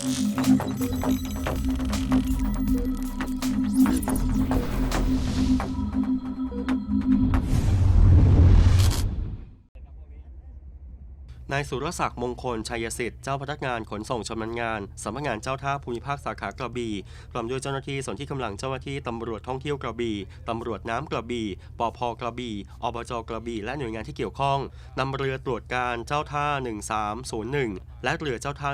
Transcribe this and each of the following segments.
Thank you. นายสุรศักดิ์มงคลชัยสิทธิ์เจ้าพนักงานขนส่งชำนาญงานสำนักงานเจ้าท่าภูมิภาคสาขากระบี่พร้อมด้วยเจ้าหน้าที่ส่วนที่กำลังเจ้าหน้าที่ตำรวจท่องเที่ยวกระบี่ตำรวจน้ำกระบี่ปพกระบี่อบจกระบี่และหน่วยงานที่เกี่ยวข้องนำเรือตรวจการเจ้าท่า 1301 และเรือเจ้าท่า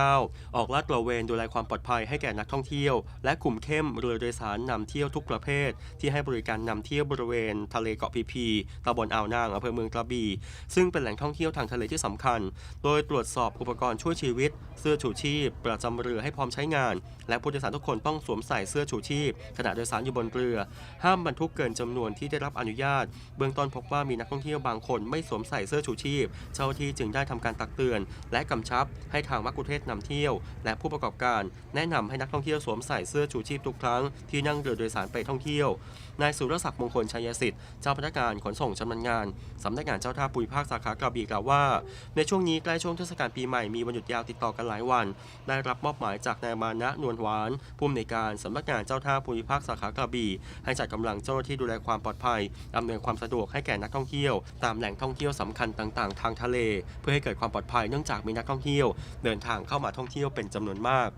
189 ออกลาดตระเวนดูแลความปลอดภัยให้แก่นักท่องเที่ยว และกลุ่มเข้มเรือโดยสารนำเที่ยวทุกประเภท ที่ให้บริการนำเที่ยวบริเวณ ทะเลเกาะพีพีตำบลอ่าวนางอำเภอเมืองกระบี่ซึ่งเป็นแหล่งท่องเที่ยวทางทะเลที่สำคัญ โดยตรวจสอบอุปกรณ์ช่วยชีวิต เสื้อชูชีพ ประจำเรือให้พร้อมใช้งาน และผู้โดยสารทุกคนต้องสวมใส่เสื้อชูชีพ ขณะโดยสารอยู่บนเรือ ห้ามบรรทุกเกินจำนวนที่ได้รับอนุญาต เบื้องต้นพบว่ามีนักท่องเที่ยวบางคนไม่สวมใส่เสื้อชูชีพ เจ้าที่จึงได้ทำการตักเตือน และกำชับให้ทางมักคุเทศนำเที่ยว และผู้ประกอบการแนะนำให้นักท่องเที่ยวสวมใส่เสื้อชูชีพทุกครั้งที่นั่งเรือโดยสารไปท่องเที่ยวนายสุรศักดิ์มงคลชัยสิทธิ์เจ้าพนักงานขนส่งชำนาญงานสำนักงานเจ้าท่าภูมิภาคสาขากระบี่กล่าวว่าในช่วงนี้ใกล้ช่วงเทศกาลปีใหม่มีวันหยุดยาวติดต่อกันหลายวัน ได้รับมอบหมายจากนายมานะนวลหวานผู้อำนวยการสำนักงานเจ้าท่าภูมิภาคสาขากระบี่ ให้จัดกำลังเจ้าหน้าที่ดูแลความปลอดภัยอำนวยความสะดวกให้แก่นักท่องเที่ยว ตามแหล่งท่องเที่ยวสำคัญต่างๆ ทางทะเล เพื่อให้เกิดความปลอดภัยเนื่องจากมีนักท่องเที่ยว เดินทางเข้ามาท่องเที่ยวเป็นจำนวนมาก